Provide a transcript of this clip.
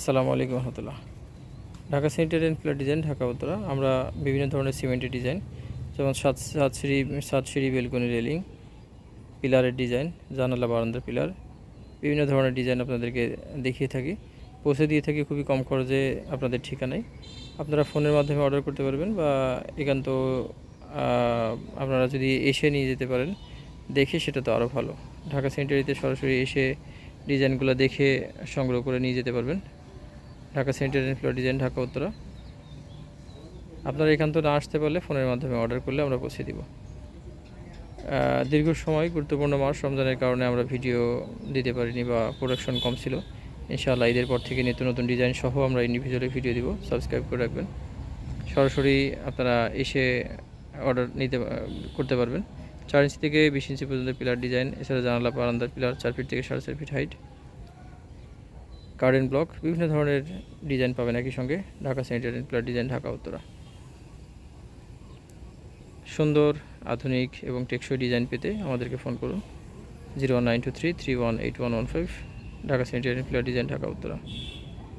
আসসালামু আলাইকুম রহমতুল্লাহ। ঢাকা সেন্টার অ্যান্ড প্লার ডিজাইন, ঢাকা উত্তরা। আমরা বিভিন্ন ধরনের সিমেন্টের ডিজাইন, যেমন সাত সাত সিঁড়ি সাত সিঁড়ি বেলকনি রেলিং, পিলারের ডিজাইন, জানালা বারান্দার পিলার, বিভিন্ন ধরনের ডিজাইন আপনাদেরকে দেখিয়ে থাকি। পৌঁছে দিয়ে থাকি খুবই কম খরচে আপনাদের ঠিকানায়। আপনারা ফোনের মাধ্যমে অর্ডার করতে পারবেন বা একান্ত আপনারা যদি এসে নিয়ে যেতে পারেন, দেখে সেটা তো আরও ভালো। ঢাকা সেন্টারিতে সরাসরি এসে ডিজাইনগুলো দেখে সংগ্রহ করে নিয়ে যেতে পারবেন। Dhaka center floor design Dhaka, Uttara. আপনারা এখান তো না আসতে পারলে ফোনের মাধ্যমে অর্ডার করলে আমরা পৌঁছে দিব। দীর্ঘ সময়, গুরুত্বপূর্ণ মাস, রমজানের কারণে আমরা ভিডিও দিতে পারিনি বা প্রোডাকশন কম ছিল। ইনশাআল্লাহ ঈদের পর থেকে নিত্য নতুন ডিজাইন সহ আমরা ইন্ডিভিজুয়ালি ভিডিও দিব সাবস্ক্রাইব করে রাখবেন। সরাসরি আপনারা এসে অর্ডার নিতে করতে পারবেন। চার ইঞ্চি থেকে বিশ ইঞ্চি পর্যন্ত পিলার ডিজাইন এছাড়া জানালা, বারান্দার পিলার চার ফিট থেকে সাড়ে চার ফিট হাইট গার্ডেন ব্লক বিভিন্ন ধরনের ডিজাইন পাবেন একই সঙ্গে। Dhaka center plot design Dhaka, Uttara. সুন্দর, আধুনিক এবং টেকসই ডিজাইন পেতে আমাদেরকে ফোন করুন। Zero nine two three three one eight one one five Dhaka center plot design Dhaka, Uttara.